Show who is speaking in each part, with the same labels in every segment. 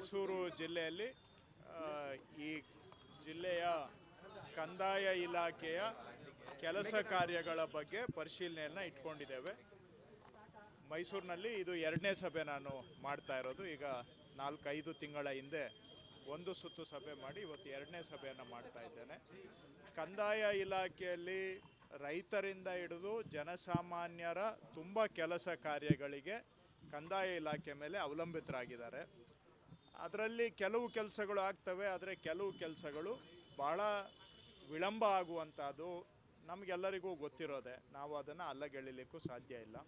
Speaker 1: ಮೈಸೂರು ಜಿಲ್ಲೆಯಲ್ಲಿ ಈ ಜಿಲ್ಲೆಯ ಕಂದಾಯ ಇಲಾಖೆಯ ಕೆಲಸ ಕಾರ್ಯಗಳ ಬಗ್ಗೆ ಪರಿಶೀಲನೆಯನ್ನು ಇಟ್ಕೊಂಡಿದ್ದೇವೆ. ಮೈಸೂರಿನಲ್ಲಿ ಇದು ಎರಡನೇ ಸಭೆ ನಾನು ಮಾಡ್ತಾ ಇರೋದು. ಈಗ ನಾಲ್ಕೈದು ತಿಂಗಳ ಹಿಂದೆ ಒಂದು ಸುತ್ತು ಸಭೆ ಮಾಡಿ ಇವತ್ತು ಎರಡನೇ ಸಭೆಯನ್ನು ಮಾಡ್ತಾ ಇದ್ದೇನೆ. ಕಂದಾಯ ಇಲಾಖೆಯಲ್ಲಿ ರೈತರಿಂದ ಹಿಡಿದು ಜನಸಾಮಾನ್ಯರ ತುಂಬ ಕೆಲಸ ಕಾರ್ಯಗಳಿಗೆ ಕಂದಾಯ ಇಲಾಖೆ ಮೇಲೆ ಅವಲಂಬಿತರಾಗಿದ್ದಾರೆ. ಅದರಲ್ಲಿ ಕೆಲವು ಕೆಲಸಗಳು ಆಗ್ತವೆ, ಆದರೆ ಕೆಲವು ಕೆಲಸಗಳು ಭಾಳ ವಿಳಂಬ ಆಗುವಂಥದ್ದು ನಮಗೆಲ್ಲರಿಗೂ ಗೊತ್ತಿರೋದೆ. ನಾವು ಅದನ್ನು ಅಲ್ಲಗೆಳಿಲಿಕ್ಕೂ ಸಾಧ್ಯ ಇಲ್ಲ.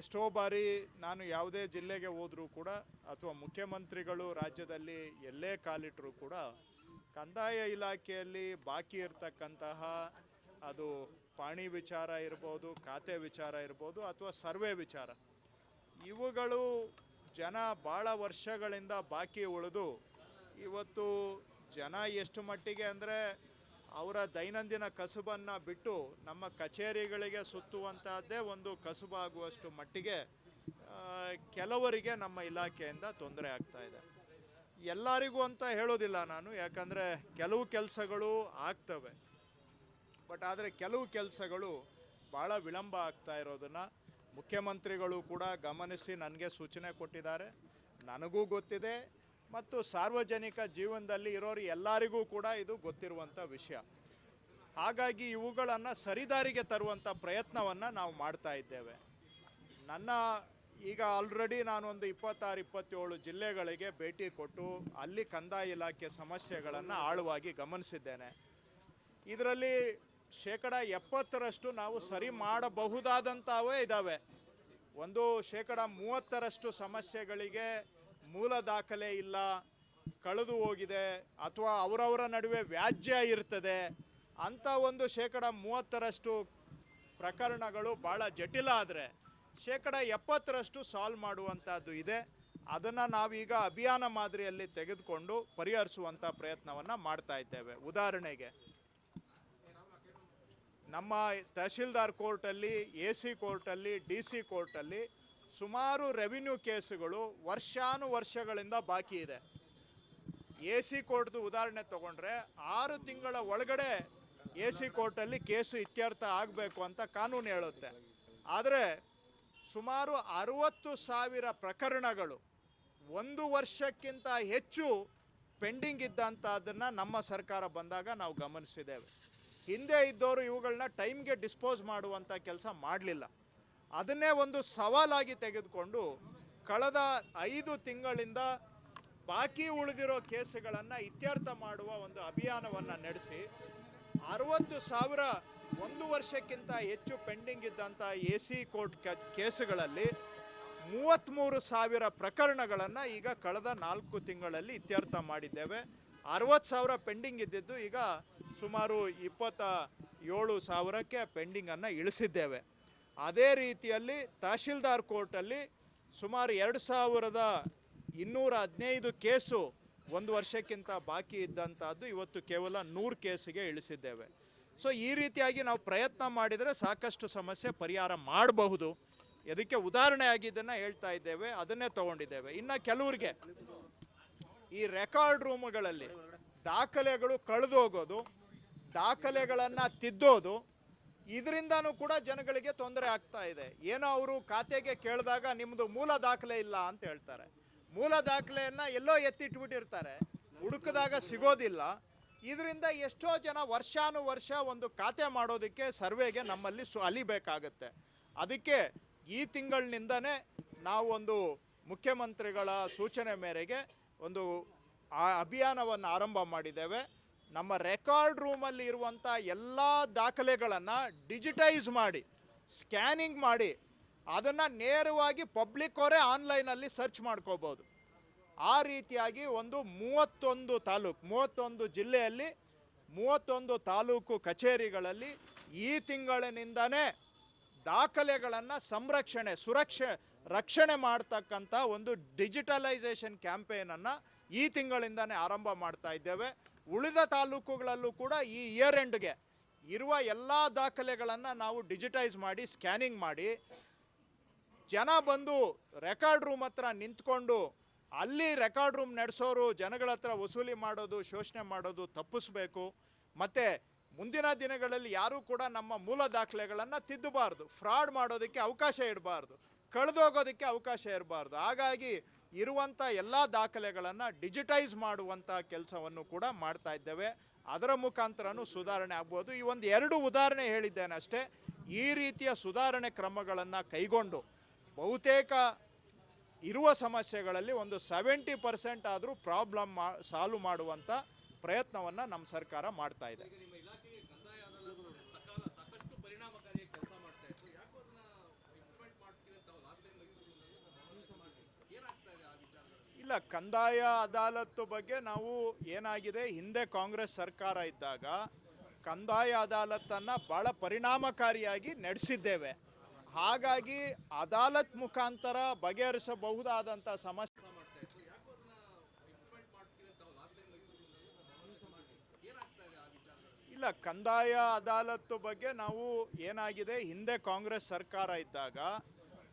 Speaker 1: ಎಷ್ಟೋ ಬಾರಿ ನಾನು ಯಾವುದೇ ಜಿಲ್ಲೆಗೆ ಹೋದರೂ ಕೂಡ ಅಥವಾ ಮುಖ್ಯಮಂತ್ರಿಗಳು ರಾಜ್ಯದಲ್ಲಿ ಎಲ್ಲೇ ಕಾಲಿಟ್ಟರೂ ಕೂಡ ಕಂದಾಯ ಇಲಾಖೆಯಲ್ಲಿ ಬಾಕಿ ಇರತಕ್ಕಂತಹ ಅದು ಪಾಣಿ ವಿಚಾರ ಇರ್ಬೋದು, ಖಾತೆ ವಿಚಾರ ಇರ್ಬೋದು ಅಥವಾ ಸರ್ವೆ ವಿಚಾರ, ಇವುಗಳು ಜನ ಭಾಳ ವರ್ಷಗಳಿಂದ ಬಾಕಿ ಉಳಿದು, ಇವತ್ತು ಜನ ಎಷ್ಟು ಮಟ್ಟಿಗೆ ಅಂದರೆ ಅವರ ದೈನಂದಿನ ಕಸುಬನ್ನು ಬಿಟ್ಟು ನಮ್ಮ ಕಚೇರಿಗಳಿಗೆ ಸುತ್ತುವಂತಹದ್ದೇ ಒಂದು ಕಸುಬಾಗುವಷ್ಟು ಮಟ್ಟಿಗೆ ಕೆಲವರಿಗೆ ನಮ್ಮ ಇಲಾಖೆಯಿಂದ ತೊಂದರೆ ಆಗ್ತಾ ಇದೆ. ಎಲ್ಲರಿಗೂ ಅಂತ ಹೇಳೋದಿಲ್ಲ ನಾನು, ಯಾಕಂದರೆ ಕೆಲವು ಕೆಲಸಗಳು ಆಗ್ತವೆ. ಬಟ್ ಆದರೆ ಕೆಲವು ಕೆಲಸಗಳು ಭಾಳ ವಿಳಂಬ ಆಗ್ತಾ ಇರೋದನ್ನು ಮುಖ್ಯಮಂತ್ರಿಗಳು ಕೂಡ ಗಮನಿಸಿ ನನಗೆ ಸೂಚನೆ ಕೊಟ್ಟಿದ್ದಾರೆ. ನನಗೂ ಗೊತ್ತಿದೆ ಮತ್ತು ಸಾರ್ವಜನಿಕ ಜೀವನದಲ್ಲಿ ಇರೋರು ಎಲ್ಲರಿಗೂ ಕೂಡ ಇದು ಗೊತ್ತಿರುವಂಥ ವಿಷಯ. ಹಾಗಾಗಿ ಇವುಗಳನ್ನು ಸರಿದಾರಿಗೆ ತರುವಂಥ ಪ್ರಯತ್ನವನ್ನು ನಾವು ಮಾಡ್ತಾ ಇದ್ದೇವೆ. ನನ್ನ ಈಗ ಆಲ್ರೆಡಿ ನಾನೊಂದು ಇಪ್ಪತ್ತಾರು, ಇಪ್ಪತ್ತೇಳು ಜಿಲ್ಲೆಗಳಿಗೆ ಭೇಟಿ ಕೊಟ್ಟು ಅಲ್ಲಿ ಕಂದಾಯ ಇಲಾಖೆ ಸಮಸ್ಯೆಗಳನ್ನು ಆಳವಾಗಿ ಗಮನಿಸಿದ್ದೇನೆ. ಇದರಲ್ಲಿ ಶೇಕಡ ಎಪ್ಪತ್ತರಷ್ಟು ನಾವು ಸರಿ ಮಾಡಬಹುದಾದಂಥವೇ ಇದ್ದಾವೆ. ಒಂದು ಶೇಕಡ ಮೂವತ್ತರಷ್ಟು ಸಮಸ್ಯೆಗಳಿಗೆ ಮೂಲ ದಾಖಲೆ ಇಲ್ಲ, ಕಳೆದು ಹೋಗಿದೆ ಅಥವಾ ಅವರವರ ನಡುವೆ ವ್ಯಾಜ್ಯ ಇರ್ತದೆ. ಅಂಥ ಒಂದು ಶೇಕಡ ಮೂವತ್ತರಷ್ಟು ಪ್ರಕರಣಗಳು ಭಾಳ ಜಟಿಲ ಆದರೆ ಶೇಕಡ ಎಪ್ಪತ್ತರಷ್ಟು ಸಾಲ್ವ್ ಮಾಡುವಂಥದ್ದು ಇದೆ. ಅದನ್ನು ನಾವೀಗ ಅಭಿಯಾನ ಮಾದರಿಯಲ್ಲಿ ತೆಗೆದುಕೊಂಡು ಪರಿಹರಿಸುವಂಥ ಪ್ರಯತ್ನವನ್ನು ಮಾಡ್ತಾ ಇದ್ದೇವೆ. ಉದಾಹರಣೆಗೆ ನಮ್ಮ ತಹಶೀಲ್ದಾರ್ ಕೋರ್ಟಲ್ಲಿ, ಎ ಸಿ ಕೋರ್ಟಲ್ಲಿ, ಡಿ ಸಿ ಕೋರ್ಟಲ್ಲಿ ಸುಮಾರು ರೆವಿನ್ಯೂ ಕೇಸುಗಳು ವರ್ಷಾನುವರ್ಷಗಳಿಂದ ಬಾಕಿ ಇದೆ. ಎ ಸಿ ಕೋರ್ಟ್ದು ಉದಾಹರಣೆ ತಗೊಂಡ್ರೆ, ಆರು ತಿಂಗಳ ಒಳಗಡೆ ಎ ಸಿ ಕೋರ್ಟಲ್ಲಿ ಕೇಸು ಇತ್ಯರ್ಥ ಆಗಬೇಕು ಅಂತ ಕಾನೂನು ಹೇಳುತ್ತೆ. ಆದರೆ ಸುಮಾರು ಅರುವತ್ತು ಸಾವಿರ ಪ್ರಕರಣಗಳು ಒಂದು ವರ್ಷಕ್ಕಿಂತ ಹೆಚ್ಚು ಪೆಂಡಿಂಗ್ ಇದ್ದಂಥದ್ದನ್ನು ನಮ್ಮ ಸರ್ಕಾರ ಬಂದಾಗ ನಾವು ಗಮನಿಸಿದ್ದೇವೆ. ಹಿಂದೆ ಇದ್ದವರು ಇವುಗಳನ್ನ ಟೈಮ್ಗೆ ಡಿಸ್ಪೋಸ್ ಮಾಡುವಂಥ ಕೆಲಸ ಮಾಡಲಿಲ್ಲ. ಅದನ್ನೇ ಒಂದು ಸವಾಲಾಗಿ ತೆಗೆದುಕೊಂಡು ಕಳೆದ ಐದು ತಿಂಗಳಿಂದ ಬಾಕಿ ಉಳಿದಿರೋ ಕೇಸುಗಳನ್ನು ಇತ್ಯರ್ಥ ಮಾಡುವ ಒಂದು ಅಭಿಯಾನವನ್ನು ನಡೆಸಿ ಅರವತ್ತು ಸಾವಿರ ಒಂದು ವರ್ಷಕ್ಕಿಂತ ಹೆಚ್ಚು ಪೆಂಡಿಂಗ್ ಇದ್ದಂಥ ಎ ಸಿ ಕೋರ್ಟ್ ಕೇಸುಗಳಲ್ಲಿ ಮೂವತ್ತ್ಮೂರು ಸಾವಿರ ಪ್ರಕರಣಗಳನ್ನು ಈಗ ಕಳೆದ ನಾಲ್ಕು ತಿಂಗಳಲ್ಲಿ ಇತ್ಯರ್ಥ ಮಾಡಿದ್ದೇವೆ. ಅರವತ್ತು ಸಾವಿರ ಪೆಂಡಿಂಗ್ ಇದ್ದಿದ್ದು ಈಗ ಸುಮಾರು ಇಪ್ಪತ್ತ ಏಳು ಸಾವಿರಕ್ಕೆ ಪೆಂಡಿಂಗನ್ನು ಇಳಿಸಿದ್ದೇವೆ. ಅದೇ ರೀತಿಯಲ್ಲಿ ತಹಶೀಲ್ದಾರ್ ಕೋರ್ಟಲ್ಲಿ ಸುಮಾರು ಎರಡು ಸಾವಿರದ ಇನ್ನೂರ ಹದಿನೈದು ಕೇಸು ಒಂದು ವರ್ಷಕ್ಕಿಂತ ಬಾಕಿ ಇದ್ದಂಥದ್ದು ಇವತ್ತು ಕೇವಲ ನೂರು ಕೇಸಿಗೆ ಇಳಿಸಿದ್ದೇವೆ. ಸೊ, ಈ ರೀತಿಯಾಗಿ ನಾವು ಪ್ರಯತ್ನ ಮಾಡಿದರೆ ಸಾಕಷ್ಟು ಸಮಸ್ಯೆ ಪರಿಹಾರ ಮಾಡಬಹುದು. ಇದಕ್ಕೆ ಉದಾಹರಣೆ ಆಗಿದ್ದನ್ನು ಹೇಳ್ತಾ ಇದ್ದೇವೆ, ಅದನ್ನೇ ತಗೊಂಡಿದ್ದೇವೆ. ಇನ್ನು ಕೆಲವರಿಗೆ ಈ ರೆಕಾರ್ಡ್ ರೂಮ್ಗಳಲ್ಲಿ ದಾಖಲೆಗಳು ಕಳೆದು ಹೋಗೋದು ದಾಖಲೆಗಳನ್ನು ತಿದ್ದೋದು, ಇದರಿಂದನೂ ಕೂಡ ಜನಗಳಿಗೆ ತೊಂದರೆ ಆಗ್ತಾ ಇದೆ. ಏನೋ ಅವರು ಖಾತೆಗೆ ಕೇಳಿದಾಗ ನಿಮ್ಮದು ಮೂಲ ದಾಖಲೆ ಇಲ್ಲ ಅಂತ ಹೇಳ್ತಾರೆ. ಮೂಲ ದಾಖಲೆಯನ್ನು ಎಲ್ಲೋ ಎತ್ತಿಟ್ಬಿಟ್ಟಿರ್ತಾರೆ. ಹುಡುಕಿದಾಗ ಸಿಗೋದಿಲ್ಲ. ಇದರಿಂದ ಎಷ್ಟೋ ಜನ ವರ್ಷಾನು ವರ್ಷ ಒಂದು ಖಾತೆ ಮಾಡೋದಕ್ಕೆ ಸರ್ವೆಗೆ ನಮ್ಮಲ್ಲಿ ಸು, ಅಲಿಬೇಕಾಗತ್ತೆ. ಅದಕ್ಕೆ ಈ ತಿಂಗಳಿನಿಂದನೇ ನಾವೊಂದು ಮುಖ್ಯಮಂತ್ರಿಗಳ ಸೂಚನೆ ಮೇರೆಗೆ ಒಂದು ಆ ಅಭಿಯಾನವನ್ನು ಆರಂಭ ಮಾಡಿದ್ದೇವೆ. ನಮ್ಮ ರೆಕಾರ್ಡ್ ರೂಮಲ್ಲಿ ಇರುವಂಥ ಎಲ್ಲ ದಾಖಲೆಗಳನ್ನು ಡಿಜಿಟೈಸ್ ಮಾಡಿ, ಸ್ಕ್ಯಾನಿಂಗ್ ಮಾಡಿ, ಅದನ್ನು ನೇರವಾಗಿ ಪಬ್ಲಿಕ್ ಅವರೇ ಆನ್ಲೈನಲ್ಲಿ ಸರ್ಚ್ ಮಾಡ್ಕೋಬೋದು. ಆ ರೀತಿಯಾಗಿ ಒಂದು ಮೂವತ್ತೊಂದು ತಾಲೂಕು, ಮೂವತ್ತೊಂದು ಜಿಲ್ಲೆಯಲ್ಲಿ, ಮೂವತ್ತೊಂದು ತಾಲೂಕು ಕಚೇರಿಗಳಲ್ಲಿ ಈ ತಿಂಗಳಿನಿಂದನೇ ದಾಖಲೆಗಳನ್ನು ಸಂರಕ್ಷಣೆ, ಸುರಕ್ಷೆ ರಕ್ಷಣೆ ಮಾಡ್ತಕ್ಕಂಥ ಒಂದು ಡಿಜಿಟಲೈಸೇಷನ್ ಕ್ಯಾಂಪೇನನ್ನು ಈ ತಿಂಗಳಿಂದನೇ ಆರಂಭ ಮಾಡ್ತಾ ಇದ್ದೇವೆ. ಉಳಿದ ತಾಲೂಕುಗಳಲ್ಲೂ ಕೂಡ ಈ ಇಯರ್ ಎಂಡ್ಗೆ ಇರುವ ಎಲ್ಲ ದಾಖಲೆಗಳನ್ನು ನಾವು ಡಿಜಿಟೈಸ್ ಮಾಡಿ, ಸ್ಕ್ಯಾನಿಂಗ್ ಮಾಡಿ. ಜನ ಬಂದು ರೆಕಾರ್ಡ್ ರೂಮ್ ಹತ್ರ ನಿಂತ್ಕೊಂಡು ಅಲ್ಲಿ ರೆಕಾರ್ಡ್ ರೂಮ್ ನಡೆಸೋರು, ಜನಗಳ ಹತ್ರ ವಸೂಲಿ ಮಾಡೋದು, ಶೋಷಣೆ ಮಾಡೋದು ತಪ್ಪಿಸ್ಬೇಕು. ಮತ್ತು ಮುಂದಿನ ದಿನಗಳಲ್ಲಿ ಯಾರೂ ಕೂಡ ನಮ್ಮ ಮೂಲ ದಾಖಲೆಗಳನ್ನು ತಿದ್ದಬಾರ್ದು. ಫ್ರಾಡ್ ಮಾಡೋದಕ್ಕೆ ಅವಕಾಶ ಇಡಬಾರ್ದು. ಕಳೆದೋಗೋದಕ್ಕೆ ಅವಕಾಶ ಇರಬಾರ್ದು. ಹಾಗಾಗಿ ಇರುವಂಥ ಎಲ್ಲ ದಾಖಲೆಗಳನ್ನು ಡಿಜಿಟೈಸ್ ಮಾಡುವಂಥ ಕೆಲಸವನ್ನು ಕೂಡ ಮಾಡ್ತಾ ಇದ್ದೇವೆ. ಅದರ ಮುಖಾಂತರನೂ ಸುಧಾರಣೆ ಆಗ್ಬೋದು. ಈ ಒಂದು ಎರಡು ಉದಾಹರಣೆ ಹೇಳಿದ್ದೇನೆ ಅಷ್ಟೇ. ಈ ರೀತಿಯ ಸುಧಾರಣೆ ಕ್ರಮಗಳನ್ನು ಕೈಗೊಂಡು ಬಹುತೇಕ ಇರುವ ಸಮಸ್ಯೆಗಳಲ್ಲಿ ಒಂದು ಸೆವೆಂಟಿ ಪರ್ಸೆಂಟ್ ಆದರೂ ಪ್ರಾಬ್ಲಮ್ ಮಾ, ಸಾಲ್ವ್ ಮಾಡುವಂಥ ಪ್ರಯತ್ನವನ್ನು ನಮ್ಮ ಸರ್ಕಾರ ಮಾಡ್ತಾ ಇದೆ
Speaker 2: ಈಗ ನಿಮ್ಮ ಇಲಾಖೆಗೆ ಕಂದಾಯ ಅದಾಲತ್ ಸಕಾಲ ಸಾಕಷ್ಟು ಪರಿಣಾಮಕಾರಿಯಾಗಿ ಕೆಲಸ ಮಾಡ್ತಾ ಇತ್ತು ಯಾಕೋ ಅದನ್ನ ಇಂಪ್ಲಿಮೆಂಟ್ ಮಾಡ್ತೀವಿ ಅಂತ ಲಾಸ್ಟ್ ಟೈಮ್ ಮೈಸೂರಿನಲ್ಲಿ ಏನಾಗ್ತಾ ಇದೆ ಆ ವಿಚಾರದಲ್ಲಿ
Speaker 1: ಇಲ್ಲ, ಕಂದಾಯ ಅದಾಲತ್ತು ಬಗ್ಗೆ ನಾವು ಏನಾಗಿದೆ, ಹಿಂದೆ ಕಾಂಗ್ರೆಸ್ ಸರ್ಕಾರ ಇದ್ದಾಗ ಕಂದಾಯ ಅದಾಲತ್ತನ್ನು ಭಾಳ ಪರಿಣಾಮಕಾರಿಯಾಗಿ ನಡೆಸಿದ್ದೇವೆ. ಹಾಗಾಗಿ ಅದಾಲತ್ ಮುಖಾಂತರ ಬಗೆಹರಿಸಬಹುದಾದಂಥ ಸಮಸ್ಯೆ. ಇಲ್ಲ, ಕಂದಾಯ ಅದಾಲತ್ತು ಬಗ್ಗೆ ನಾವು ಏನಾಗಿದೆ, ಹಿಂದೆ ಕಾಂಗ್ರೆಸ್ ಸರ್ಕಾರ ಇದ್ದಾಗ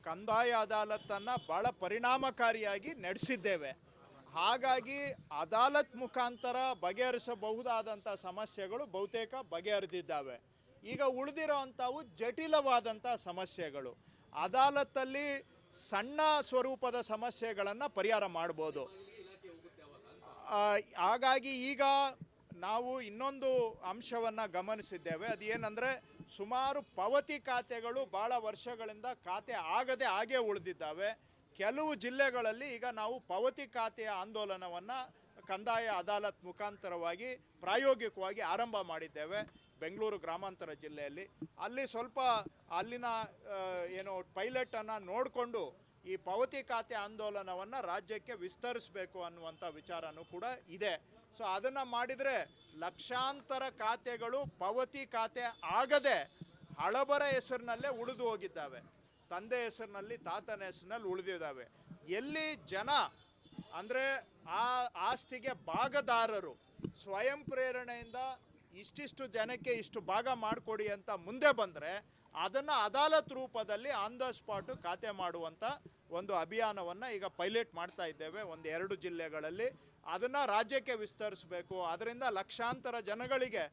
Speaker 1: ಕಂದಾಯ ಅದಾಲತ್ತನ್ನು ಭಾಳ ಪರಿಣಾಮಕಾರಿಯಾಗಿ ನಡೆಸಿದ್ದೇವೆ. ಹಾಗಾಗಿ ಅದಾಲತ್ ಮುಖಾಂತರ ಬಗೆಹರಿಸಬಹುದಾದಂಥ ಸಮಸ್ಯೆಗಳು ಬಹುತೇಕ ಬಗೆಹರಿದಿದ್ದಾವೆ. ಈಗ ಉಳಿದಿರೋ ಅಂಥವು ಜಟಿಲವಾದಂಥ ಸಮಸ್ಯೆಗಳು. ಅದಾಲತ್ತಲ್ಲಿ ಸಣ್ಣ ಸ್ವರೂಪದ ಸಮಸ್ಯೆಗಳನ್ನು ಪರಿಹಾರ ಮಾಡ್ಬೋದು. ಹಾಗಾಗಿ ಈಗ ನಾವು ಇನ್ನೊಂದು ಅಂಶವನ್ನು ಗಮನಿಸಿದ್ದೇವೆ. ಅದೇನೆಂದರೆ ಸುಮಾರು ಪಾವತಿ ಖಾತೆಗಳು ಭಾಳ ವರ್ಷಗಳಿಂದ ಖಾತೆ ಆಗದೆ ಹಾಗೆ ಉಳಿದಿದ್ದಾವೆ. ಕೆಲವು ಜಿಲ್ಲೆಗಳಲ್ಲಿ ಈಗ ನಾವು ಪಾವತಿ ಖಾತೆಯ ಆಂದೋಲನವನ್ನು ಕಂದಾಯ ಅದಾಲತ್ ಮುಖಾಂತರವಾಗಿ ಪ್ರಾಯೋಗಿಕವಾಗಿ ಆರಂಭ ಮಾಡಿದ್ದೇವೆ ಬೆಂಗಳೂರು ಗ್ರಾಮಾಂತರ ಜಿಲ್ಲೆಯಲ್ಲಿ. ಅಲ್ಲಿ ಸ್ವಲ್ಪ ಅಲ್ಲಿನ ಏನು ಪೈಲಟನ್ನು ನೋಡಿಕೊಂಡು ಈ ಪಾವತಿ ಖಾತೆ ಆಂದೋಲನವನ್ನು ರಾಜ್ಯಕ್ಕೆ ವಿಸ್ತರಿಸಬೇಕು ಅನ್ನುವಂಥ ವಿಚಾರನೂ ಕೂಡ ಇದೆ. ಸೊ ಅದನ್ನು ಮಾಡಿದರೆ ಲಕ್ಷಾಂತರ ಖಾತೆಗಳು ಪಾವತಿ ಖಾತೆ ಆಗದೆ ಹಳಬರ ಹೆಸರಿನಲ್ಲೇ ಉಳಿದು ಹೋಗಿದ್ದಾವೆ. ತಂದೆ ಹೆಸರಿನಲ್ಲಿ, ತಾತನ ಹೆಸರಿನಲ್ಲಿ ಉಳಿದಿದ್ದಾವೆ. ಎಲ್ಲಿ ಜನ ಅಂದರೆ ಆ ಆಸ್ತಿಗೆ ಭಾಗದಾರರು ಸ್ವಯಂ ಪ್ರೇರಣೆಯಿಂದ ಇಷ್ಟಿಷ್ಟು ಜನಕ್ಕೆ ಇಷ್ಟು ಭಾಗ ಮಾಡಿಕೊಡಿ ಅಂತ ಮುಂದೆ ಬಂದರೆ ಅದನ್ನು ಅದಾಲತ್ ರೂಪದಲ್ಲಿ ಆನ್ ದ ಸ್ಪಾಟು ಖಾತೆ ಮಾಡುವಂಥ ಒಂದು ಅಭಿಯಾನವನ್ನು ಈಗ ಪೈಲಟ್ ಮಾಡ್ತಾ ಇದ್ದೇವೆ ಒಂದು ಎರಡು ಜಿಲ್ಲೆಗಳಲ್ಲಿ. ಅದನ್ನು ರಾಜ್ಯಕ್ಕೆ ವಿಸ್ತರಿಸಬೇಕು. ಅದರಿಂದ ಲಕ್ಷಾಂತರ ಜನಗಳಿಗೆ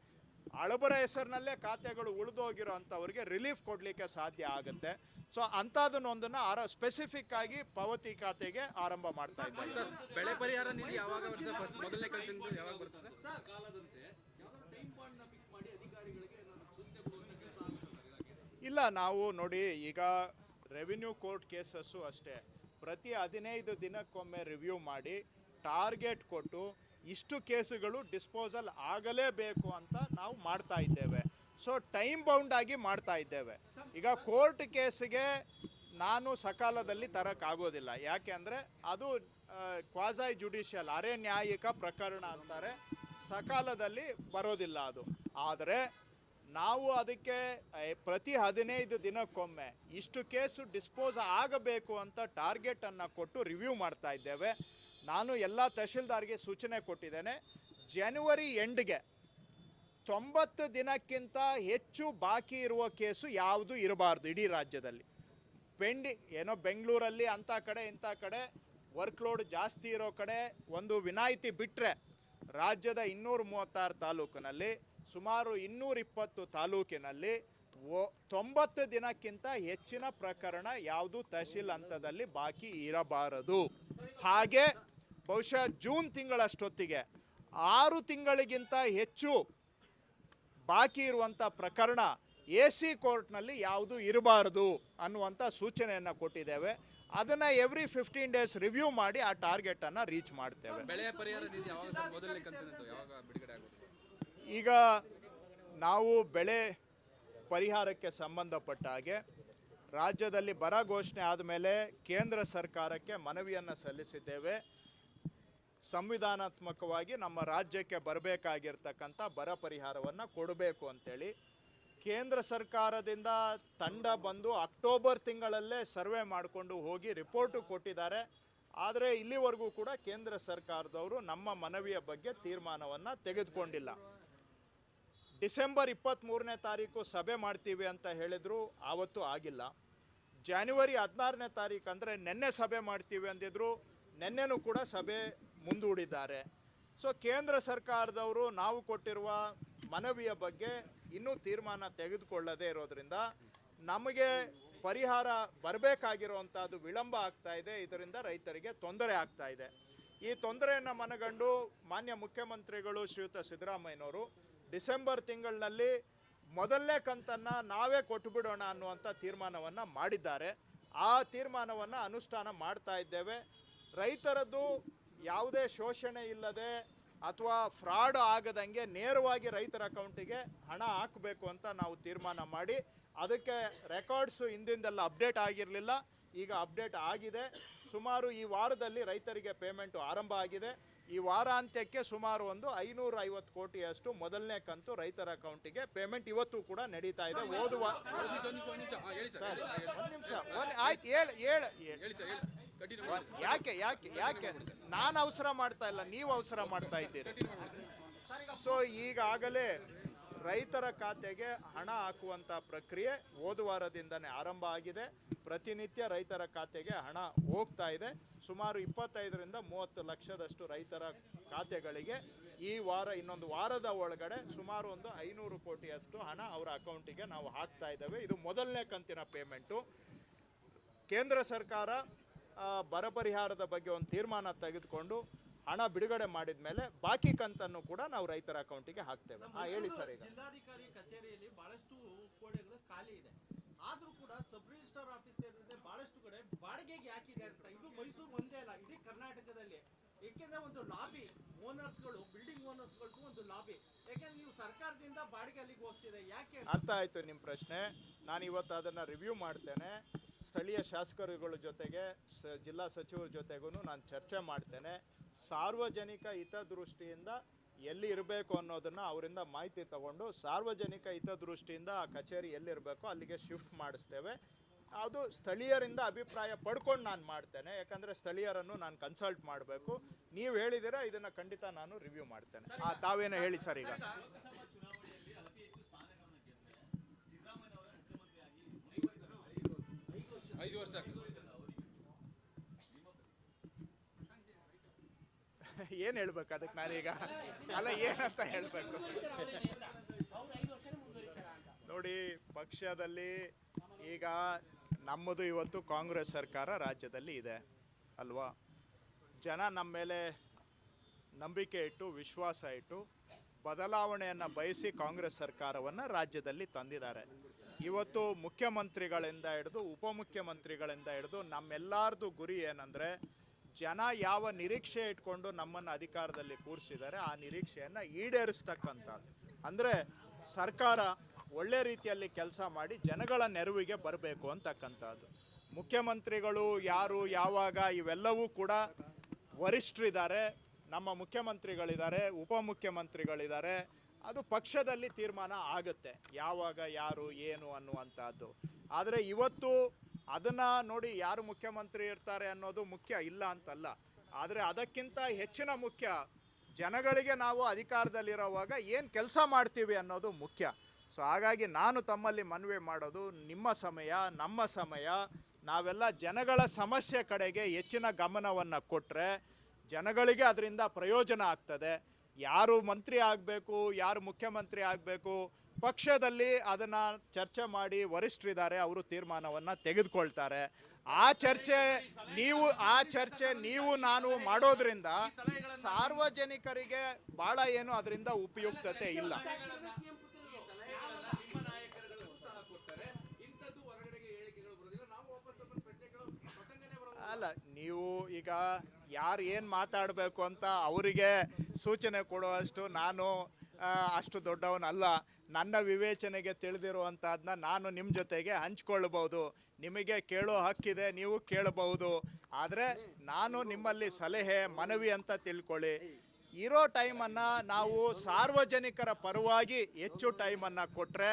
Speaker 1: ಅಳಬರ ಹೆಸರಿನಲ್ಲೇ ಖಾತೆಗಳು ಉಳಿದೋಗಿರೋ ಅಂಥವ್ರಿಗೆ ರಿಲೀಫ್ ಕೊಡಲಿಕ್ಕೆ ಸಾಧ್ಯ ಆಗುತ್ತೆ. ಸೊ ಅಂಥದನ್ನೊಂದನ್ನು ಆರ ಸ್ಪೆಸಿಫಿಕ್ ಆಗಿ ಪಾವತಿ ಖಾತೆಗೆ ಆರಂಭ ಮಾಡ್ತಾ ಇದ್ದಾರೆ
Speaker 3: ಸರ್ ಬೆಳೆ ಪರಿಹಾರ ನಿಧಿ ಯಾವಾಗ ಮೊದಲನೇ ಯಾವಾಗ
Speaker 1: ಇಲ್ಲ ನಾವು ನೋಡಿ ಈಗ ರೆವಿನ್ಯೂ ಕೋರ್ಟ್ ಕೇಸಸ್ಸು ಅಷ್ಟೇ. ಪ್ರತಿ ಹದಿನೈದು ದಿನಕ್ಕೊಮ್ಮೆ ರಿವ್ಯೂ ಮಾಡಿ, ಟಾರ್ಗೆಟ್ ಕೊಟ್ಟು ಇಷ್ಟು ಕೇಸುಗಳು ಡಿಸ್ಪೋಸಲ್ ಆಗಲೇಬೇಕು ಅಂತ ನಾವು ಮಾಡ್ತಾ ಇದ್ದೇವೆ. ಸೊ, ಟೈಮ್ ಬೌಂಡ್ ಆಗಿ ಮಾಡ್ತಾ ಇದ್ದೇವೆ. ಈಗ ಕೋರ್ಟ್ ಕೇಸಿಗೆ ನಾನು ಸಕಾಲದಲ್ಲಿ ತರೋಕ್ಕಾಗೋದಿಲ್ಲ ಯಾಕೆ ಅಂದರೆ ಅದು ಕ್ವಾಸಾಯ್ ಜುಡಿಷಿಯಲ್, ಅರೆ ನ್ಯಾಯಿಕ ಪ್ರಕರಣ ಅಂತಾರೆ. ಸಕಾಲದಲ್ಲಿ ಬರೋದಿಲ್ಲ ಅದು. ಆದರೆ ನಾವು ಅದಕ್ಕೆ ಪ್ರತಿ ಹದಿನೈದು ದಿನಕ್ಕೊಮ್ಮೆ ಇಷ್ಟು ಕೇಸು ಡಿಸ್ಪೋಸ್ ಆಗಬೇಕು ಅಂತ ಟಾರ್ಗೆಟನ್ನು ಕೊಟ್ಟು ರಿವ್ಯೂ ಮಾಡ್ತಾ ಇದ್ದೇವೆ. ನಾನು ಎಲ್ಲ ತಹಶೀಲ್ದಾರ್ಗೆ ಸೂಚನೆ ಕೊಟ್ಟಿದ್ದೇನೆ ಜನವರಿ ಎಂಡ್ಗೆ ತೊಂಬತ್ತು ದಿನಕ್ಕಿಂತ ಹೆಚ್ಚು ಬಾಕಿ ಇರುವ ಕೇಸು ಯಾವುದು ಇರಬಾರ್ದು ಇಡೀ ರಾಜ್ಯದಲ್ಲಿ. ಪೆಂಡಿ, ಏನೋ ಬೆಂಗಳೂರಲ್ಲಿ ಅಂಥ ಕಡೆ, ಇಂಥ ಕಡೆ ವರ್ಕ್ಲೋಡ್ ಜಾಸ್ತಿ ಇರೋ ಕಡೆ ಒಂದು ವಿನಾಯಿತಿ ಬಿಟ್ಟರೆ ರಾಜ್ಯದ ಇನ್ನೂರ ಮೂವತ್ತಾರು ತಾಲೂಕಿನಲ್ಲಿ ಸುಮಾರು ಇನ್ನೂರಿಪ್ಪತ್ತು ತಾಲೂಕಿನಲ್ಲಿ ಓ ತೊಂಬತ್ತು ದಿನಕ್ಕಿಂತ ಹೆಚ್ಚಿನ ಪ್ರಕರಣ ಯಾವುದು ತಹಶೀಲ್ ಹಂತದಲ್ಲಿ ಬಾಕಿ ಇರಬಾರದು. ಹಾಗೆ ಬಹುಶಃ ಜೂನ್ ತಿಂಗಳಷ್ಟೊತ್ತಿಗೆ ಆರು ತಿಂಗಳಿಗಿಂತ ಹೆಚ್ಚು ಬಾಕಿ ಇರುವಂಥ ಪ್ರಕರಣ ಎ ಸಿ ಕೋರ್ಟ್ನಲ್ಲಿ ಯಾವುದು ಇರಬಾರದು ಅನ್ನುವಂಥ ಸೂಚನೆಯನ್ನು ಕೊಟ್ಟಿದ್ದೇವೆ. ಅದನ್ನು ಎವ್ರಿ ಫಿಫ್ಟೀನ್ ಡೇಸ್ ರಿವ್ಯೂ ಮಾಡಿ ಆ ಟಾರ್ಗೆಟನ್ನು ರೀಚ್ ಮಾಡ್ತೇವೆ. ಈಗ ನಾವು ಬೆಳೆ ಪರಿಹಾರಕ್ಕೆ ಸಂಬಂಧಪಟ್ಟ ಹಾಗೆ ರಾಜ್ಯದಲ್ಲಿ ಬರ ಘೋಷಣೆ ಆದಮೇಲೆ ಕೇಂದ್ರ ಸರ್ಕಾರಕ್ಕೆ ಮನವಿಯನ್ನು ಸಲ್ಲಿಸಿದ್ದೇವೆ. ಸಂವಿಧಾನಾತ್ಮಕವಾಗಿ ನಮ್ಮ ರಾಜ್ಯಕ್ಕೆ ಬರಬೇಕಾಗಿರ್ತಕ್ಕಂಥ ಬರ ಪರಿಹಾರವನ್ನು ಕೊಡಬೇಕು ಅಂತೇಳಿ ಕೇಂದ್ರ ಸರ್ಕಾರದಿಂದ ತಂಡ ಬಂದು ಅಕ್ಟೋಬರ್ ತಿಂಗಳಲ್ಲೇ ಸರ್ವೆ ಮಾಡಿಕೊಂಡು ಹೋಗಿ ರಿಪೋರ್ಟು ಕೊಟ್ಟಿದ್ದಾರೆ. ಆದರೆ ಇಲ್ಲಿವರೆಗೂ ಕೂಡ ಕೇಂದ್ರ ಸರ್ಕಾರದವರು ನಮ್ಮ ಮನವಿಯ ಬಗ್ಗೆ ತೀರ್ಮಾನವನ್ನು ತೆಗೆದುಕೊಂಡಿಲ್ಲ. ಡಿಸೆಂಬರ್ ಇಪ್ಪತ್ತ್ಮೂರನೇ ತಾರೀಕು ಸಭೆ ಮಾಡ್ತೀವಿ ಅಂತ ಹೇಳಿದರು, ಆವತ್ತು ಆಗಿಲ್ಲ. ಜಾನ್ವರಿ ಹದಿನಾರನೇ ತಾರೀಕು ಅಂದರೆ ನಿನ್ನೆ ಸಭೆ ಮಾಡ್ತೀವಿ ಅಂದಿದ್ರು, ನಿನ್ನೆನೂ ಕೂಡ ಸಭೆ ಮುಂದೂಡಿದ್ದಾರೆ. ಸೊ ಕೇಂದ್ರ ಸರ್ಕಾರದವರು ನಾವು ಕೊಟ್ಟಿರುವ ಮನವಿಯ ಬಗ್ಗೆ ಇನ್ನೂ ತೀರ್ಮಾನ ತೆಗೆದುಕೊಳ್ಳದೇ ಇರೋದರಿಂದ ನಮಗೆ ಪರಿಹಾರ ಬರಬೇಕಾಗಿರುವಂಥದ್ದು ವಿಳಂಬ ಆಗ್ತಾ ಇದೆ. ಇದರಿಂದ ರೈತರಿಗೆ ತೊಂದರೆ ಆಗ್ತಾ ಇದೆ. ಈ ತೊಂದರೆಯನ್ನು ಮನಗಂಡು ಮಾನ್ಯ ಮುಖ್ಯಮಂತ್ರಿಗಳು ಶ್ರೀಯುತ ಸಿದ್ದರಾಮಯ್ಯನವರು ಡಿಸೆಂಬರ್ ತಿಂಗಳಿನಲ್ಲಿ ಮೊದಲನೇ ಕಂತನ್ನು ನಾವೇ ಕೊಟ್ಟುಬಿಡೋಣ ಅನ್ನುವಂಥ ತೀರ್ಮಾನವನ್ನು ಮಾಡಿದ್ದಾರೆ. ಆ ತೀರ್ಮಾನವನ್ನು ಅನುಷ್ಠಾನ ಮಾಡ್ತಾ ಇದ್ದೇವೆ. ರೈತರದ್ದು ಯಾವುದೇ ಶೋಷಣೆ ಇಲ್ಲದೆ ಅಥವಾ ಫ್ರಾಡ್ ಆಗದಂಗೆ ನೇರವಾಗಿ ರೈತರ ಅಕೌಂಟಿಗೆ ಹಣ ಹಾಕಬೇಕು ಅಂತ ನಾವು ತೀರ್ಮಾನ ಮಾಡಿ, ಅದಕ್ಕೆ ರೆಕಾರ್ಡ್ಸು ಹಿಂದಿಂದೆಲ್ಲ ಅಪ್ಡೇಟ್ ಆಗಿರಲಿಲ್ಲ. ಈಗ ಅಪ್ಡೇಟ್ ಆಗಿದೆ. ಸುಮಾರು ಈ ವಾರದಲ್ಲಿ ರೈತರಿಗೆ ಪೇಮೆಂಟು ಆರಂಭ ಆಗಿದೆ. ಈ ವಾರಾಂತ್ಯಕ್ಕೆ ಸುಮಾರು ಒಂದು ಐನೂರ ಐವತ್ತು ಕೋಟಿಯಷ್ಟು ಮೊದಲನೇ ಕಂತು ರೈತರ ಅಕೌಂಟಿಗೆ ಪೇಮೆಂಟ್ ಇವತ್ತು ಕೂಡ ನಡೀತಾ ಇದೆ. ಓದುವ
Speaker 3: ನಿಮಿಷ
Speaker 1: ಆಯ್ತು ಹೇಳಿ ಹೇಳಿ. ಯಾಕೆ ಯಾಕೆ ಯಾಕೆ? ನಾನು ಅವಸರ ಮಾಡ್ತಾ ಇಲ್ಲ ನೀವು ಅವಸರ ಮಾಡ್ತಾ ಇದ್ದೀರಿ. ಸೊ ಈಗಾಗಲೇ ರೈತರ ಖಾತೆಗೆ ಹಣ ಹಾಕುವಂಥ ಪ್ರಕ್ರಿಯೆ ಹೋದ ವಾರದಿಂದನೇ ಆರಂಭ ಆಗಿದೆ. ಪ್ರತಿನಿತ್ಯ ರೈತರ ಖಾತೆಗೆ ಹಣ ಹೋಗ್ತಾ ಇದೆ. ಸುಮಾರು ಇಪ್ಪತ್ತೈದರಿಂದ ಮೂವತ್ತು ಲಕ್ಷದಷ್ಟು ರೈತರ ಖಾತೆಗಳಿಗೆ ಈ ವಾರ ಇನ್ನೊಂದು ವಾರದ ಒಳಗಡೆ ಸುಮಾರು ಒಂದು ಐನೂರು ಕೋಟಿಯಷ್ಟು ಹಣ ಅವರ ಅಕೌಂಟಿಗೆ ನಾವು ಹಾಕ್ತಾ ಇದ್ದೇವೆ. ಇದು ಮೊದಲನೇ ಕಂತಿನ ಪೇಮೆಂಟು. ಕೇಂದ್ರ ಸರ್ಕಾರ ಬರ ಪರಿಹಾರದ ಬಗ್ಗೆ ಒಂದು ತೀರ್ಮಾನ ತೆಗೆದುಕೊಂಡು ಹಣ ಬಿಡುಗಡೆ ಮಾಡಿದ ಮೇಲೆ ಬಾಕಿ ಕಂತನ್ನು ಕೂಡ ನಾವು ರೈತರ ಅಕೌಂಟಿಗೆ ಹಾಕ್ತೇವೆ. ಹಾಂ ಹೇಳಿ ಸರ್ ಈಗ.
Speaker 4: ಜಿಲ್ಲಾಧಿಕಾರಿ ಕಚೇರಿಯಲ್ಲಿ ಬಹಳಷ್ಟು ಖಾಲಿ ಇದೆ. ಆದ್ರೂ ಕೂಡ ಸಬ್ ರಿಜಿಸ್ಟರ್ ಆಫೀಸ್ ಸೇರಿದಂತೆ ಬಹಳಷ್ಟು ಕಡೆ ಬಾಡಿಗೆಗೆ ಹಾಕಿದೆ ಅಂತ ಇದು ಮೈಸೂರು ಒಂದೇ ಅಲ್ಲ, ಇಡೀ ಕರ್ನಾಟಕದಲ್ಲಿ. ಏಕೆಂದ್ರೆ ಒಂದು ಲಾಬಿ ಓನರ್ಸ್ಗಳು, ಬಿಲ್ಡಿಂಗ್ ಓನರ್ಸ್ಗಳಿಗೂ ಒಂದು ಲಾಬಿ. ಯಾಕೆಂದ್ರೆ ನೀವು ಸರ್ಕಾರದಿಂದ ಬಾಡಿಗೆ ಅಲ್ಲಿಗೆ ಹೋಗ್ತಿದೆ, ಯಾಕೆ?
Speaker 1: ಅರ್ಥ ಆಯ್ತು ನಿಮ್ಮ ಪ್ರಶ್ನೆ. ನಾನು ಇವತ್ತು ಅದನ್ನು ರಿವ್ಯೂ ಮಾಡ್ತೇನೆ. ಸ್ಥಳೀಯ ಶಾಸಕರುಗಳ ಜೊತೆಗೆ, ಸ, ಜಿಲ್ಲಾ ಸಚಿವರ ಜೊತೆಗೂ ನಾನು ಚರ್ಚೆ ಮಾಡ್ತೇನೆ. ಸಾರ್ವಜನಿಕ ಹಿತದೃಷ್ಟಿಯಿಂದ ಎಲ್ಲಿ ಇರಬೇಕು ಅನ್ನೋದನ್ನು ಅವರಿಂದ ಮಾಹಿತಿ ತಗೊಂಡು ಸಾರ್ವಜನಿಕ ಹಿತದೃಷ್ಟಿಯಿಂದ ಆ ಕಚೇರಿ ಎಲ್ಲಿರಬೇಕೋ ಅಲ್ಲಿಗೆ ಶಿಫ್ಟ್ ಮಾಡಿಸ್ತೇವೆ. ಅದು ಸ್ಥಳೀಯರಿಂದ ಅಭಿಪ್ರಾಯ ಪಡ್ಕೊಂಡು ನಾನು ಮಾಡ್ತೇನೆ. ಯಾಕಂದರೆ ಸ್ಥಳೀಯರನ್ನು ನಾನು ಕನ್ಸಲ್ಟ್ ಮಾಡಬೇಕು. ನೀವು ಹೇಳಿದಿರ ಇದನ್ನು ಖಂಡಿತ ನಾನು ರಿವ್ಯೂ ಮಾಡ್ತೇನೆ. ಆ, ತಾವೇನೋ ಹೇಳಿ ಸರ್ ಈಗ.
Speaker 3: ಐದು ವರ್ಷ
Speaker 1: ಏನು ಹೇಳ್ಬೇಕು ಅದಕ್ಕೆ ನಾನೀಗ? ಅಲ್ಲ, ಏನಂತ ಹೇಳಬೇಕು? ನೋಡಿ, ಪಕ್ಷದಲ್ಲಿ ಈಗ ನಮ್ಮದು ಇವತ್ತು ಕಾಂಗ್ರೆಸ್ ಸರ್ಕಾರ ರಾಜ್ಯದಲ್ಲಿ ಇದೆ, ಅಲ್ವಾ? ಜನ ನಮ್ಮ ಮೇಲೆ ನಂಬಿಕೆ ಇಟ್ಟು, ವಿಶ್ವಾಸ ಇಟ್ಟು, ಬದಲಾವಣೆಯನ್ನು ಬಯಸಿ ಕಾಂಗ್ರೆಸ್ ಸರ್ಕಾರವನ್ನು ರಾಜ್ಯದಲ್ಲಿ ತಂದಿದ್ದಾರೆ. ಇವತ್ತು ಮುಖ್ಯಮಂತ್ರಿಗಳಿಂದ ಹಿಡಿದು, ಉಪಮುಖ್ಯಮಂತ್ರಿಗಳಿಂದ ಹಿಡಿದು, ನಮ್ಮೆಲ್ಲಾರ್ದು ಗುರಿ ಏನಂದರೆ ಜನ ಯಾವ ನಿರೀಕ್ಷೆ ಇಟ್ಕೊಂಡು ನಮ್ಮನ್ನು ಅಧಿಕಾರದಲ್ಲಿ ಕೂರಿಸಿದ್ದಾರೆ, ಆ ನಿರೀಕ್ಷೆಯನ್ನು ಈಡೇರಿಸ್ತಕ್ಕಂಥದ್ದು. ಅಂದರೆ ಸರ್ಕಾರ ಒಳ್ಳೆ ರೀತಿಯಲ್ಲಿ ಕೆಲಸ ಮಾಡಿ ಜನಗಳ ನೆರವಿಗೆ ಬರಬೇಕು ಅಂತಕ್ಕಂಥದ್ದು. ಮುಖ್ಯಮಂತ್ರಿಗಳು ಯಾರು, ಯಾವಾಗ ಇವೆಲ್ಲವೂ ಕೂಡ ವರಿಷ್ಠರಿದ್ದಾರೆ, ನಮ್ಮ ಮುಖ್ಯಮಂತ್ರಿಗಳಿದ್ದಾರೆ, ಉಪಮುಖ್ಯಮಂತ್ರಿಗಳಿದ್ದಾರೆ, ಅದು ಪಕ್ಷದಲ್ಲಿ ತೀರ್ಮಾನ ಆಗುತ್ತೆ, ಯಾವಾಗ, ಯಾರು, ಏನು ಅನ್ನುವಂಥದ್ದು. ಆದರೆ ಇವತ್ತು ಅದನ್ನು ನೋಡಿ ಯಾರು ಮುಖ್ಯಮಂತ್ರಿ ಇರ್ತಾರೆ ಅನ್ನೋದು ಮುಖ್ಯ ಇಲ್ಲ ಅಂತಲ್ಲ. ಆದರೆ ಅದಕ್ಕಿಂತ ಹೆಚ್ಚಿನ ಮುಖ್ಯ, ಜನಗಳಿಗೆ ನಾವು ಅಧಿಕಾರದಲ್ಲಿರೋವಾಗ ಏನು ಕೆಲಸ ಮಾಡ್ತೀವಿ ಅನ್ನೋದು ಮುಖ್ಯ. ಸೊ ಹಾಗಾಗಿ ನಾನು ತಮ್ಮಲ್ಲಿ ಮನವಿ ಮಾಡೋದು, ನಿಮ್ಮ ಸಮಯ, ನಮ್ಮ ಸಮಯ, ನಾವೆಲ್ಲ ಜನಗಳ ಸಮಸ್ಯೆ ಕಡೆಗೆ ಹೆಚ್ಚಿನ ಗಮನವನ್ನು ಕೊಟ್ಟರೆ ಜನಗಳಿಗೆ ಅದರಿಂದ ಪ್ರಯೋಜನ ಆಗ್ತದೆ. ಯಾರು ಮಂತ್ರಿ ಆಗಬೇಕು, ಯಾರು ಮುಖ್ಯಮಂತ್ರಿ ಆಗಬೇಕು ಪಕ್ಷದಲ್ಲಿ ಅದನ್ನು ಚರ್ಚೆ ಮಾಡಿ ವರಿಷ್ಠರಿದ್ದಾರೆ, ಅವರು ತೀರ್ಮಾನವನ್ನು ತೆಗೆದುಕೊಳ್ತಾರೆ. ಆ ಚರ್ಚೆ ನೀವು, ಆ ಚರ್ಚೆ ನೀವು, ನಾನು ಮಾಡೋದ್ರಿಂದ ಸಾರ್ವಜನಿಕರಿಗೆ ಭಾಳ ಏನು ಅದರಿಂದ ಉಪಯುಕ್ತತೆ ಇಲ್ಲ. ಅಲ್ಲ, ನೀವು ಈಗ ಯಾರು ಏನು ಮಾತಾಡಬೇಕು ಅಂತ ಅವರಿಗೆ ಸೂಚನೆ ಕೊಡುವಷ್ಟು ನಾನು ಅಷ್ಟು ದೊಡ್ಡವನಲ್ಲ. ನನ್ನ ವಿವೇಚನೆಗೆ ತಿಳಿದಿರುವಂಥದ್ದನ್ನ ನಾನು ನಿಮ್ಮ ಜೊತೆಗೆ ಹಂಚ್ಕೊಳ್ಬೋದು ನಿಮಗೆ ಕೇಳೋ ಹಕ್ಕಿದೆ, ನೀವು ಕೇಳಬಹುದು. ಆದರೆ ನಾನು ನಿಮ್ಮಲ್ಲಿ ಸಲಹೆ, ಮನವಿ ಅಂತ ತಿಳ್ಕೊಳ್ಳಿ. ಇರೋ ಟೈಮನ್ನು ನಾವು ಸಾರ್ವಜನಿಕರ ಪರವಾಗಿ ಹೆಚ್ಚು ಟೈಮನ್ನು ಕೊಟ್ಟರೆ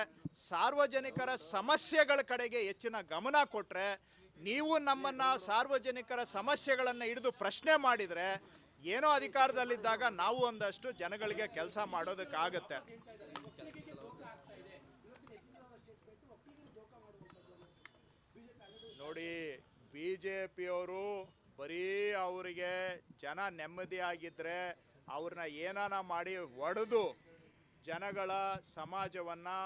Speaker 1: ಸಾರ್ವಜನಿಕರ ಸಮಸ್ಯೆಗಳ ಕಡೆಗೆ ಹೆಚ್ಚಿನ ಗಮನ ಕೊಟ್ಟರೆ ನೀವು ನಮ್ಮನ್ನು ಸಾರ್ವಜನಿಕರ ಸಮಸ್ಯೆಗಳನ್ನು ಹಿಡಿದು ಪ್ರಶ್ನೆ ಮಾಡಿದರೆ ಏನೋ ಅಧಿಕಾರದಲ್ಲಿದ್ದಾಗ ನಾವು ಒಂದಷ್ಟು ಜನಗಳಿಗೆ ಕೆಲಸ ಮಾಡೋದಕ್ಕಾಗತ್ತೆ. ನೋಡಿ ಬಿ ಜೆ ಪಿಯವರು ಬರೀ ಅವರಿಗೆ ಜನ ನೆಮ್ಮದಿಯಾಗಿದ್ದರೆ ಅವ್ರನ್ನ ಏನಾನ ಮಾಡಿ ಒಡೆದು ಜನಗಳ ಸಮಾಜವನ್ನು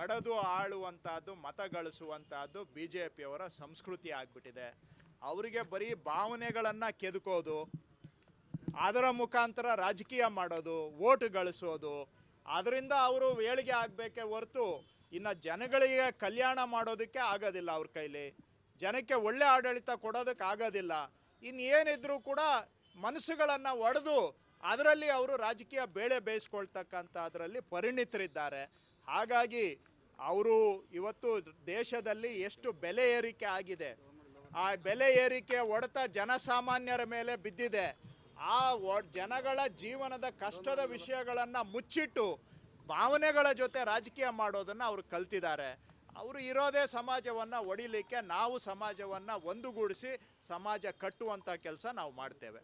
Speaker 1: ಒಡೆದು ಆಳುವಂಥದ್ದು ಮತ ಗಳಿಸುವಂಥದ್ದು ಬಿ ಜೆ ಪಿಯವರ ಸಂಸ್ಕೃತಿ ಆಗಿಬಿಟ್ಟಿದೆ. ಅವರಿಗೆ ಬರೀ ಭಾವನೆಗಳನ್ನು ಕೆದಕೋದು ಅದರ ಮುಖಾಂತರ ರಾಜಕೀಯ ಮಾಡೋದು ಓಟ್ ಗಳಿಸೋದು. ಅದರಿಂದ ಅವರು ಏಳಿಗೆ ಆಗಬೇಕೇ ಹೊರತು ಇನ್ನು ಜನಗಳಿಗೆ ಕಲ್ಯಾಣ ಮಾಡೋದಕ್ಕೆ ಆಗೋದಿಲ್ಲ ಅವ್ರ ಕೈಲಿ. ಜನಕ್ಕೆ ಒಳ್ಳೆ ಆಡಳಿತ ಕೊಡೋದಕ್ಕೆ ಆಗೋದಿಲ್ಲ. ಇನ್ನೇನಿದ್ರೂ ಕೂಡ ಮನಸ್ಸುಗಳನ್ನು ಒಡೆದು ಅದರಲ್ಲಿ ಅವರು ರಾಜಕೀಯ ಬೇಳೆ ಬೇಯಿಸ್ಕೊಳ್ತಕ್ಕಂಥ ಅದರಲ್ಲಿ ಪರಿಣಿತರಿದ್ದಾರೆ. ಹಾಗಾಗಿ ಅವರು ಇವತ್ತು ದೇಶದಲ್ಲಿ ಎಷ್ಟು ಬೆಲೆ ಏರಿಕೆ ಆಗಿದೆ. ಆ ಬೆಲೆ ಏರಿಕೆ ಒಡೆತ ಜನಸಾಮಾನ್ಯರ ಮೇಲೆ ಬಿದ್ದಿದೆ. ಆ ಜನಗಳ ಜೀವನದ ಕಷ್ಟದ ವಿಷಯಗಳನ್ನು ಮುಚ್ಚಿಟ್ಟು ಭಾವನೆಗಳ ಜೊತೆ ರಾಜಕೀಯ ಮಾಡೋದನ್ನು ಅವರು ಕಲ್ತಿದ್ದಾರೆ. ಅವರು ಇರೋದೇ ಸಮಾಜವನ್ನು ಒಡಿಲಿಕ್ಕೆ ನಾವು ಸಮಾಜವನ್ನು ಒಂದುಗೂಡಿಸಿ ಸಮಾಜ ಕಟ್ಟುವಂಥ ಕೆಲಸ ನಾವು ಮಾಡ್ತೇವೆ.